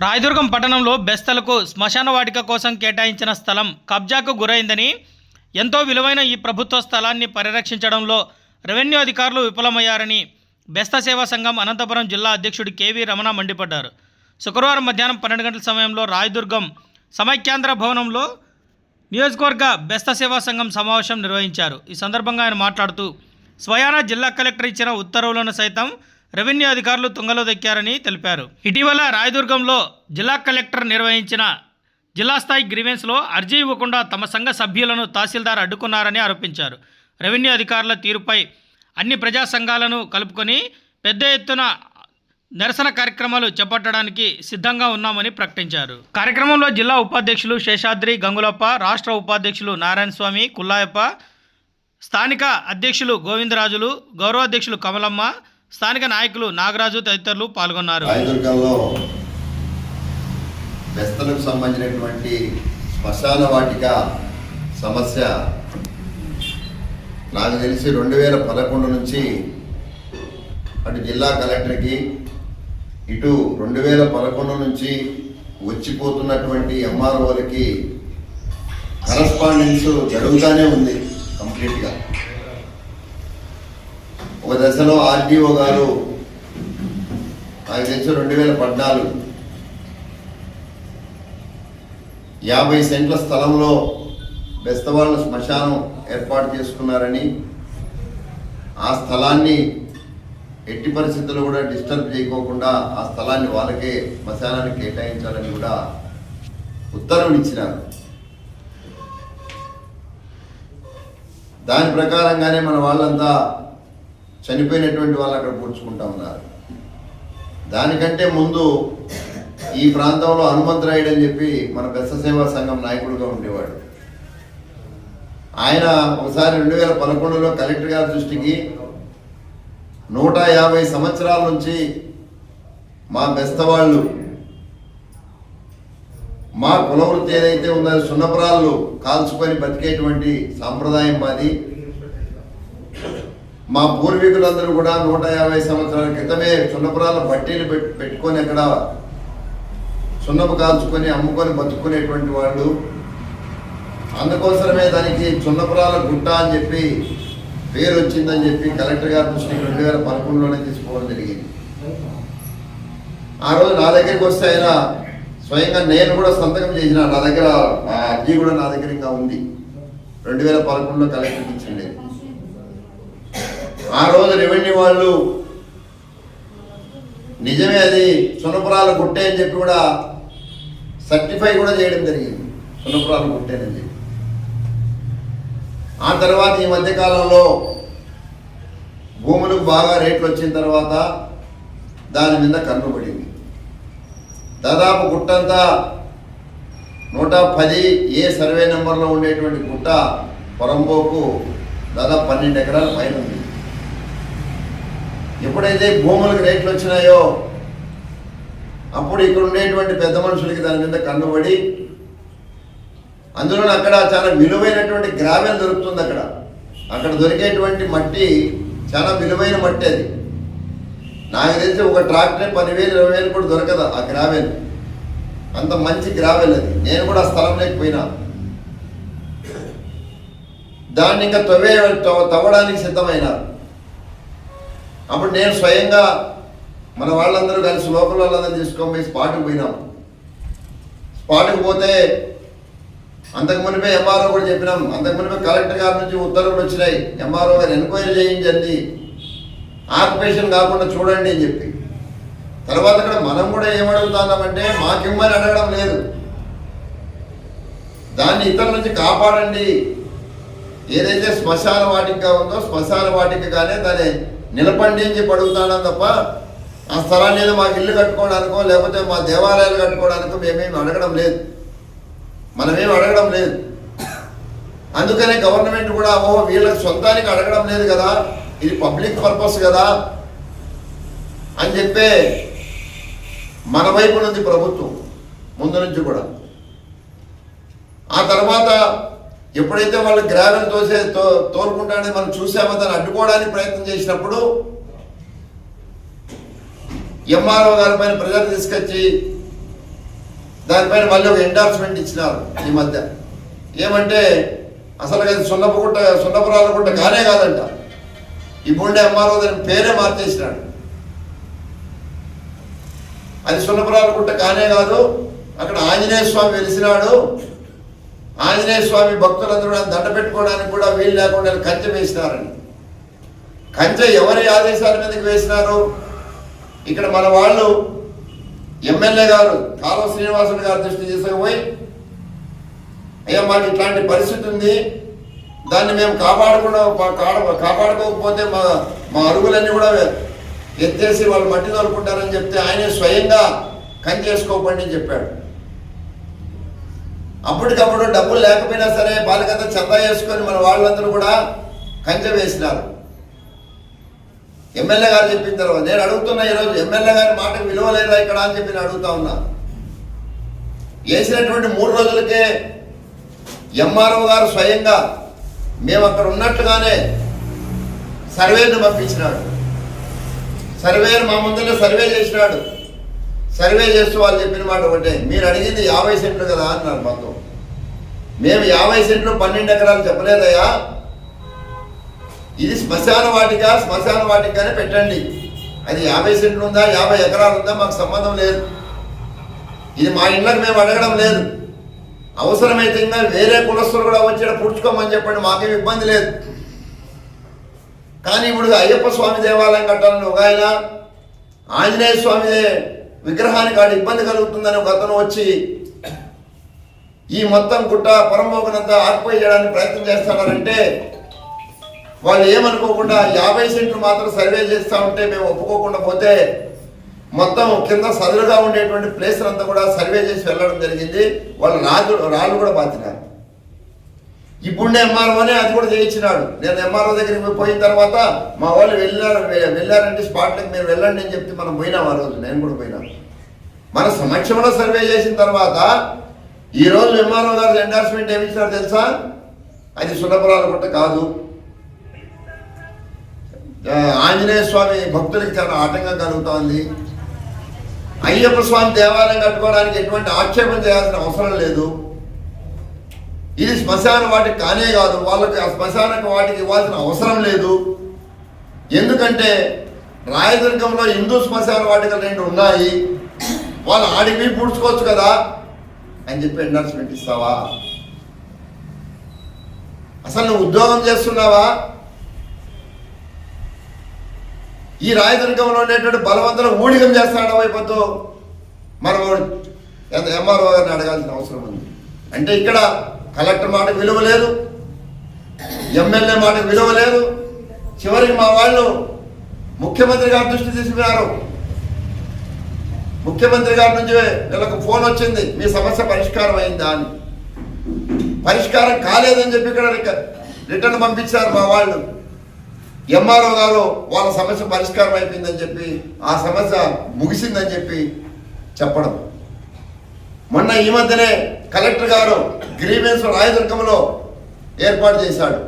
రాయదుర్గం పట్టణంలో బెస్తలకు శ్మశాన వాటిక కోసం కేటాయించిన స్థలం కబ్జాకు గురైందని ఎంతో విలువైన ఈ ప్రభుత్వ స్థలాన్ని పరిరక్షించడంలో రెవెన్యూ అధికారులు విఫలమయ్యారని బెస్త సేవా సంఘం అనంతపురం జిల్లా అధ్యక్షుడు కేవీ రమణ మండిపడ్డారు. శుక్రవారం మధ్యాహ్నం పన్నెండు గంటల సమయంలో రాయదుర్గం సమైక్యాంధ్ర భవనంలో నియోజకవర్గ బెస్త సేవా సంఘం సమావేశం నిర్వహించారు. ఈ సందర్భంగా ఆయన మాట్లాడుతూ స్వయాన జిల్లా కలెక్టర్ ఇచ్చిన ఉత్తర్వులను సైతం రెవెన్యూ అధికారులు తుంగలో దక్కారని తెలిపారు. ఇటీవల రాయదుర్గంలో జిల్లా కలెక్టర్ నిర్వహించిన జిల్లా స్థాయి గ్రీవెన్స్లో అర్జీ ఇవ్వకుండా తమ సంఘ సభ్యులను తహసీల్దార్ అడ్డుకున్నారని ఆరోపించారు. రెవెన్యూ అధికారుల తీరుపై అన్ని ప్రజా సంఘాలను కలుపుకొని పెద్ద ఎత్తున నిరసన కార్యక్రమాలు చేపట్టడానికి సిద్ధంగా ఉన్నామని ప్రకటించారు. కార్యక్రమంలో జిల్లా ఉపాధ్యక్షులు శేషాద్రి గంగులప్ప రాష్ట్ర ఉపాధ్యక్షులు నారాయణ స్వామి కుల్లాయప్ప స్థానిక అధ్యక్షులు గోవిందరాజులు గౌరవాధ్యక్షులు కమలమ్మ స్థానిక నాయకులు నాగరాజు తదితరులు పాల్గొన్నారు. బెస్తలకు సంబంధించినటువంటి శ్మశాన వాటిక సమస్య నాకు తెలిసి రెండు వేల పదకొండు నుంచి అటు జిల్లా కలెక్టర్కి ఇటు రెండు వేల పదకొండు నుంచి వచ్చిపోతున్నటువంటి ఎంఆర్ఓలకి కరస్పాండెన్స్ జరుగుతూనే ఉంది కంప్లీట్గా. ఒక దశలో ఆర్డీఓ గారు నాకు తెలిసి రెండు వేల పద్నాలుగు. యాభై సెంట్ల స్థలంలో బెస్తవాళ్ళ శ్మశానం ఏర్పాటు చేసుకున్నారని ఆ స్థలాన్ని ఎట్టి పరిస్థితుల్లో కూడా డిస్టర్బ్ చేయకోకుండా ఆ స్థలాన్ని వాళ్ళకే శ్మశానానికి కేటాయించాలని కూడా ఉత్తర్వులు ఇచ్చినారు. దాని ప్రకారంగానే మన వాళ్ళంతా చనిపోయినటువంటి వాళ్ళు అక్కడ పూడ్చుకుంటా ఉన్నారు. దానికంటే ముందు ఈ ప్రాంతంలో హనుమంతరాయుడు అని చెప్పి మన బెస్త సేవా సంఘం నాయకుడుగా ఉండేవాడు. ఆయన ఒకసారి రెండు వేల పదకొండులో కలెక్టర్ గారి దృష్టికి నూట యాభై సంవత్సరాల నుంచి మా బెస్త వాళ్ళు మా కుల వృత్తి ఏదైతే ఉందో సున్నపురాళ్ళు కాల్చుకొని బతికేటువంటి సాంప్రదాయం మాది. మా పూర్వీకులందరూ కూడా నూట యాభై సంవత్సరాల క్రితమే సున్నపురాల బట్టీలు పెట్టుకొని అక్కడ సున్నపు కాల్చుకొని అమ్ముకొని బతుకునేటువంటి వాళ్ళు. అందుకోసమే దానికి సున్నపురాల గుట్ట అని చెప్పి పేరు వచ్చిందని చెప్పి కలెక్టర్ గారి దృష్టికి రెండు వేల పదకొండులోనే తీసుకోవడం జరిగింది. ఆ రోజు నా దగ్గరికి వస్తే ఆయన స్వయంగా నేను కూడా సంతకం చేసిన నా దగ్గర ఆ అర్జీ కూడా నా దగ్గర ఇంకా ఉంది. రెండు వేల పదకొండులో కలెక్టర్కి ఇచ్చిండే ఆ రోజు రెవెన్యూ వాళ్ళు నిజమే అది సునపురాల గుట్టే అని చెప్పి కూడా సర్టిఫై కూడా చేయడం జరిగింది. సునపురాల గుట్టేనని చెప్పి. ఆ తర్వాత ఈ మధ్యకాలంలో భూములకు బాగా రేట్లు వచ్చిన తర్వాత దాని మీద కన్నుబడింది దాదాపు గుట్టంతా నూట పది ఏ సర్వే నెంబర్లో ఉండేటువంటి గుట్ట పొరంబోకు దాదాపు పన్నెండు ఎకరాల పైన ఉంది. ఎప్పుడైతే భూములకు రేట్లు వచ్చినాయో అప్పుడు ఇక్కడ ఉండేటువంటి పెద్ద మనుషులకి దాని మీద కన్నుబడి అందులో అక్కడ చాలా విలువైనటువంటి గ్రావెల్ దొరుకుతుంది అక్కడ. అక్కడ దొరికేటువంటి మట్టి చాలా విలువైన మట్టి అది. నాకు తెలిసి ఒక ట్రాక్టర్ పదివేలు ఇరవై వేలు కూడా దొరకదు ఆ గ్రావెల్. అంత మంచి గ్రావెల్ అది. నేను కూడా ఆ స్థలం లేకపోయినా దాన్ని ఇంకా తవ్వే తవ్వ- తవ్వడానికి సిద్ధమైనారు అప్పుడు నేను స్వయంగా మన వాళ్ళందరూ కలిసి లోపల వాళ్ళందరూ తీసుకొని పోయి స్పాట్కి పోయినాం. స్పాట్కి పోతే అంతకు మునిపే ఎంఆర్ఓ కూడా చెప్పినాం. అంతకు మునిపే కలెక్టర్ గారి నుంచి ఉత్తర్వులు వచ్చినాయి. ఎంఆర్ఓ గారు ఎంక్వైరీ చేయించండి. ఆక్యుపేషన్ కాకుండా చూడండి అని చెప్పి. తర్వాత ఇక్కడ మనం కూడా ఏమడుగుతున్నామంటే మాకిమ్మని అడగడం లేదు. దాన్ని ఇతరుల నుంచి కాపాడండి. ఏదైతే శ్మశాన వాటిక ఉందో శ్మశాన వాటికగానే దాని నిలపండి అని చెప్పి అడుగుతాడా తప్ప ఆ స్థలాన్ని ఏదో మాకు ఇల్లు కట్టుకోవడానికో లేకపోతే మా దేవాలయాలు కట్టుకోవడానికో మేమేమి అడగడం లేదు. మనమేమి అడగడం లేదు. అందుకనే గవర్నమెంట్ కూడా ఓ వీళ్ళకి సొంతానికి అడగడం లేదు కదా ఇది పబ్లిక్ పర్పస్ కదా అని చెప్పే మన వైపు నుంచి ప్రభుత్వం ముందు నుంచి కూడా. ఆ తర్వాత ఎప్పుడైతే వాళ్ళు గ్రావెల్ తోసే తో తోలుకుంటానే మనం చూసామో దాన్ని అడ్డుకోవడానికి ప్రయత్నం చేసినప్పుడు ఎంఆర్ఓ గారి పైన ప్రజలు తీసుకొచ్చి దానిపైన మళ్ళీ ఒక ఎండార్స్మెంట్ ఇచ్చినారు ఈ మధ్య. ఏమంటే అసలు అది సున్నపుగుట్ట సున్నపురాల గుట్ట కానే కాదంట. ఇప్పుడుండే ఎంఆర్ఓ దాని పేరే మార్చేసినాడు. అది సున్నపురాల గుట్ట కానే కాదు అక్కడ ఆంజనేయ స్వామి వెలిసినాడు. ఆంజనేయ స్వామి భక్తులందరూ కూడా దండ పెట్టుకోవడానికి కూడా వీలు లేకుండా కంచె వేసినారని. కంచె ఎవరి ఆదేశాల మీదకి వేసినారు? ఇక్కడ మన వాళ్ళు ఎమ్మెల్యే గారు కాలువ శ్రీనివాసుడు గారు దృష్టి తీసుకుపోయి అయ్యా మాకు ఇట్లాంటి పరిస్థితి ఉంది. దాన్ని మేము కాపాడకుండా కాడ- కాపాడుకోకపోతే మా మా అరుగులన్నీ కూడా ఎత్తేసి వాళ్ళు మట్టి తోలుకుంటారని చెప్తే ఆయనే స్వయంగా కంచేసుకోకండి అని చెప్పాడు. అప్పటికప్పుడు డబ్బులు లేకపోయినా సరే బాలికత చెత్త వేసుకొని మన వాళ్ళందరూ కూడా కంచె వేసినారు. ఎమ్మెల్యే గారు చెప్పిన తర్వాత నేను అడుగుతున్నా ఈరోజు ఎమ్మెల్యే గారి మాటకు విలువ లేదా ఇక్కడ? అని చెప్పి నేను అడుగుతా ఉన్నా. వేసినటువంటి మూడు రోజులకే ఎంఆర్ఓ గారు స్వయంగా మేము అక్కడ ఉన్నట్టుగానే సర్వేను పంపించినాడు. సర్వేను మా ముందర సర్వే చేసినాడు. సర్వే చేస్తూ వాళ్ళు చెప్పిన మాట ఒకటే. మీరు అడిగింది యాభై సెంట్లు కదా అన్నారు మాతో. మేము యాభై సెంట్లు పన్నెండు ఎకరాలు చెప్పలేదయ్యా. ఇది శ్మశాన వాటిక శ్మశాన వాటికనే పెట్టండి. అది యాభై సెంట్లు ఉందా యాభై ఎకరాలు ఉందా మాకు సంబంధం లేదు. ఇది మా ఇళ్ళకి మేము అడగడం లేదు. అవసరమైతే ఇంకా వేరే కులస్తులు కూడా వచ్చి పుడుచుకోమని చెప్పండి మాకేం ఇబ్బంది లేదు. కానీ ఇప్పుడు అయ్యప్ప స్వామి దేవాలయం కట్టాలని ఒక ఆయన ఆంజనేయ స్వామి విగ్రహానికి ఆడ ఇబ్బంది కలుగుతుందని ఒక అతను వచ్చి ఈ మొత్తం గుట్ట పరమోగనంతా ఆక్యుపై చేయడానికి ప్రయత్నం చేస్తున్నారంటే వాళ్ళు ఏమనుకోకుండా యాభై సెంట్లు మాత్రం సర్వే చేస్తా ఉంటే మేము ఒప్పుకోకుండా పోతే మొత్తం కింద సదులుగా ఉండేటువంటి ప్లేస్ అంతా కూడా సర్వే చేసి వెళ్ళడం జరిగింది. వాళ్ళు రాజు రాళ్ళు కూడా బాతినారు ఇప్పుడునే ఎంఆర్ఓనే అది కూడా చేయించినాడు. నేను ఎంఆర్ఓ దగ్గరికి పోయిన తర్వాత మా వాళ్ళు వెళ్ళారు వెళ్ళారంటే స్పాట్లకు మీరు వెళ్ళండి అని చెప్తే మనం పోయినాం ఆ రోజు. నేను కూడా పోయినా. మన సమక్షంలో సర్వే చేసిన తర్వాత ఈ రోజు ఎంఆర్ఓ గారు ఎండార్స్మెంట్ ఏమిచ్చినారు తెలుసా? అది సున్నపురాల గుట్ట కాదు. ఆంజనేయ స్వామి భక్తులకి చాలా ఆటంకం కలుగుతోంది. అయ్యప్ప స్వామి దేవాలయం కట్టుకోవడానికి ఎటువంటి ఆక్షేపం చేయాల్సిన అవసరం లేదు. ఇది శ్మశాన వాటికి కానే కాదు. వాళ్ళకి ఆ శ్మశాన వాటికి ఇవ్వాల్సిన అవసరం లేదు. ఎందుకంటే రాయదుర్గంలో హిందూ శ్మశాన వాటికలు రెండు ఉన్నాయి. వాళ్ళు ఆడికి పూడ్చుకోవచ్చు కదా అని చెప్పి ఎండార్స్మెంట్ ఇస్తావా? అసలు నువ్వు ఉద్యోగం చేస్తున్నావా? ఈ రాయదుర్గంలో ఉండేటువంటి బలవంతులు ఊడిగం చేస్తాడు వైపుతో మనం ఎంఆర్ఓ గారిని అడగాల్సిన అవసరం ఉంది. అంటే ఇక్కడ కలెక్టర్ మాట విలువ లేదు ఎమ్మెల్యే మాట విలువ లేదు చివరికి మా వాళ్ళు ముఖ్యమంత్రి గారి దృష్టి తీసుకున్నారు. ముఖ్యమంత్రి గారి నుంచి వీళ్ళకు ఫోన్ వచ్చింది మీ సమస్య పరిష్కారం అయిందా అని. పరిష్కారం కాలేదని చెప్పి ఇక్కడ రిటర్న్ పంపించారు మా వాళ్ళు. ఎంఆర్ఓ గారు వాళ్ళ సమస్య పరిష్కారం అయిపోయిందని చెప్పి ఆ సమస్య ముగిసిందని చెప్పి చెప్పడం. మొన్న ఈ మధ్యనే కలెక్టర్ గారు గ్రీవెన్స్ రాయదుర్గంలో ఏర్పాటు చేశాడు.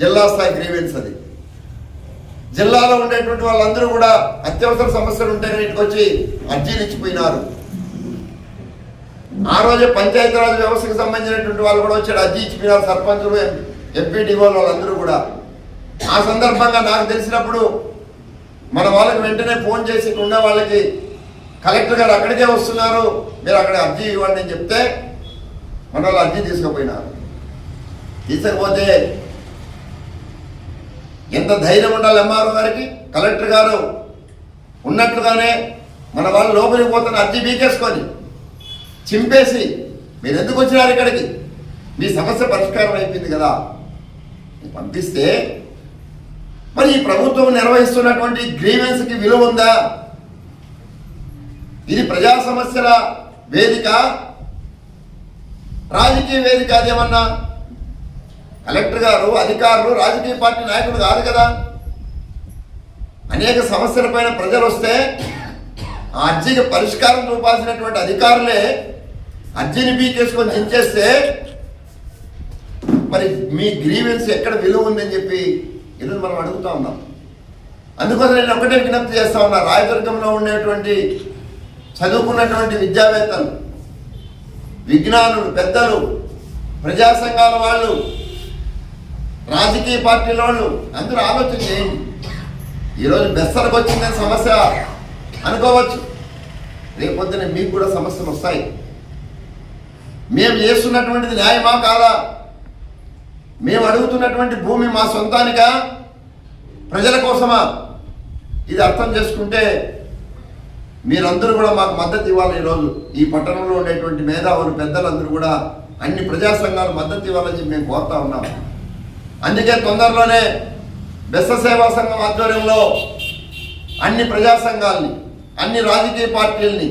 జిల్లా స్థాయి గ్రీవెన్స్ అది. జిల్లాలో ఉండేటువంటి వాళ్ళందరూ కూడా అత్యవసర సమస్యలు ఉంటే ఇంటికి వచ్చి అర్జీలు ఇచ్చిపోయినారు. ఆ రోజే పంచాయతీరాజ్ వ్యవస్థకు సంబంధించినటువంటి వాళ్ళు కూడా వచ్చాడు అర్జీ ఇచ్చిపోయినారు సర్పంచులు ఎంపీడీఓలు వాళ్ళందరూ కూడా. ఆ సందర్భంగా నాకు తెలిసినప్పుడు మన వాళ్ళకి వెంటనే ఫోన్ చేసి ఉన్న వాళ్ళకి కలెక్టర్ గారు అక్కడికే వస్తున్నారు మీరు అక్కడ అర్జీ ఇవ్వండి అని చెప్తే మన వాళ్ళు అర్జీ తీసుకుపోయినారు. తీసుకపోతే ఎంత ధైర్యం ఉండాలి ఎంఆర్ఓ గారికి? కలెక్టర్ గారు ఉన్నట్లుగానే మన వాళ్ళు లోపలికి పోతున్న అర్జీ బీకేసుకొని చింపేసి మీరు ఎందుకు వచ్చినారు ఇక్కడికి? మీ సమస్య పరిష్కారం అయిపోయింది కదా. పంపిస్తే మరి ఈ ప్రభుత్వం నిర్వహిస్తున్నటువంటి గ్రీవెన్స్కి విలువ ఉందా? ఇది ప్రజా సమస్యల వేదిక. రాజకీయ వేదిక అదేమన్నా? కలెక్టర్ గారు అధికారులు రాజకీయ పార్టీ నాయకులు కాదు కదా. అనేక సమస్యలపైన ప్రజలు వస్తే ఆ అర్జీకి పరిష్కారం చూపాల్సినటువంటి అధికారులే అర్జీని పీకేసుకొని దించేస్తే మరి మీ గ్రీవెన్స్ ఎక్కడ విలువ ఉందని చెప్పి ఈరోజు మనం అడుగుతా ఉన్నాం. అందుకోసం నేను ఒకటే విజ్ఞప్తి చేస్తా ఉన్నా. రాయదుర్గంలో ఉండేటువంటి చదువుకున్నటువంటి విద్యావేత్తలు విజ్ఞానులు పెద్దలు ప్రజా సంఘాల వాళ్ళు రాజకీయ పార్టీల వాళ్ళు అందరూ ఆలోచన చేయండి. ఈరోజు బెస్సరకు వచ్చిందని సమస్య అనుకోవచ్చు. రేపొద్దున మీకు కూడా సమస్యలు వస్తాయి. మేము చేస్తున్నటువంటిది న్యాయమా కాదా? మేము అడుగుతున్నటువంటి భూమి మా సొంతానికా? ప్రజల కోసమా? ఇది అర్థం చేసుకుంటే మీరందరూ కూడా మాకు మద్దతు ఇవ్వాలి ఈరోజు. ఈ పట్టణంలో ఉండేటువంటి మేధావులు పెద్దలందరూ కూడా అన్ని ప్రజా సంఘాలు మద్దతు ఇవ్వాలని చెప్పి మేము కోరుతా ఉన్నాం. అందుకే తొందరలోనే బెస్త సేవా సంఘం ఆధ్వర్యంలో అన్ని ప్రజా సంఘాలని అన్ని రాజకీయ పార్టీలని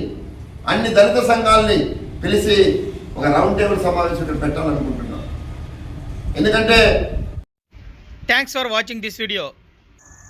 అన్ని దళిత సంఘాలని పిలిచి ఒక రౌండ్ టేబుల్ సమావేశం ఇక్కడ పెట్టాలనుకుంటున్నాం. ఎందుకంటే thanks for watching this video